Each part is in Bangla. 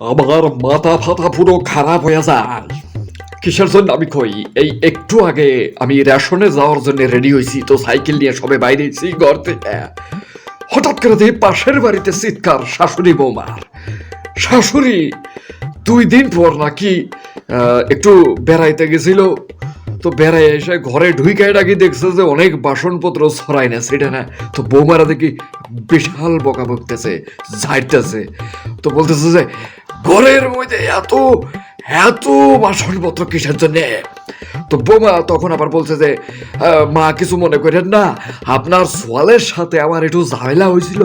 আমার মাথা ফাতা পুরো খারাপ হয়ে যায় কিসের জন্য আমি কই এই একটু আগে আমি রেশনে যাওয়ার জন্য রেডি হয়েছি তো সাইকেল নিয়ে সবে বাইরে ঘর থেকে হঠাৎ করে দেখি পাশের বাড়িতে চিৎকার, শাশুড়ি বৌমার। শাশুড়ি দুই দিন পর নাকি একটু বেড়াইতে গেছিল তো বেড়াই এসে ঘরে ঢুইকাই নাকি দেখছে যে অনেক বাসনপত্র ছড়াই না, সেটা না। তো বৌমারা দেখি বিশাল বকা বকতেছে, ঝাড়তেছে। তো বলতেছে যে, ঘরের মধ্যে এত এত বাসনপত্র কিসের জন্য? তো বৌমা তখন আবার বলছে যে মা কিছু মনে করেন না, আপনার সোয়ালের সাথে আমার একটু ঝামেলা হয়েছিল,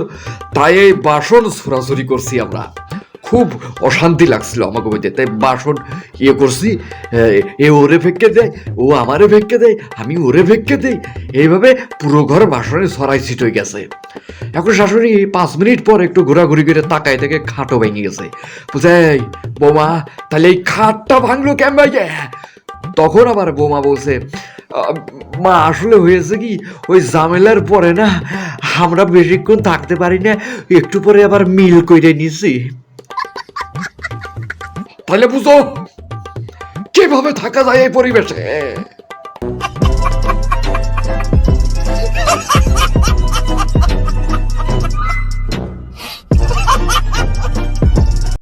তাই এই বাসন ছোড়াছুরি করছি আমরা। খুব অশান্তি লাগছিল আমাকে মধ্যে তাই বাসন ইয়ে করছি, এ- ওরে ফেঁকে দেয় ও আমারে ফেঁকে দেয় আমি ওরে ফেঁকে দেই এইভাবে পুরো ঘর বাসনে ছড়াই হয়ে গেছে। এখন শাশুড়ি পাঁচ মিনিট পর একটু ঘোরাঘুরি করে তাকায় থেকে খাটও ভেঙে গেছে। বুঝে বোমা, তাহলে এই খাটটা ভাঙলো কেমন? তখন আবার বোমা বলছে মা, আসলে হয়েছে কি, ওই ঝামেলার পরে না, আমরা বেশিক্ষণ থাকতে পারি না, একটু পরে আবার মিল করে নিছি। তাহলে বুঝো কীভাবে থাকা যায় এই পরিবেশে?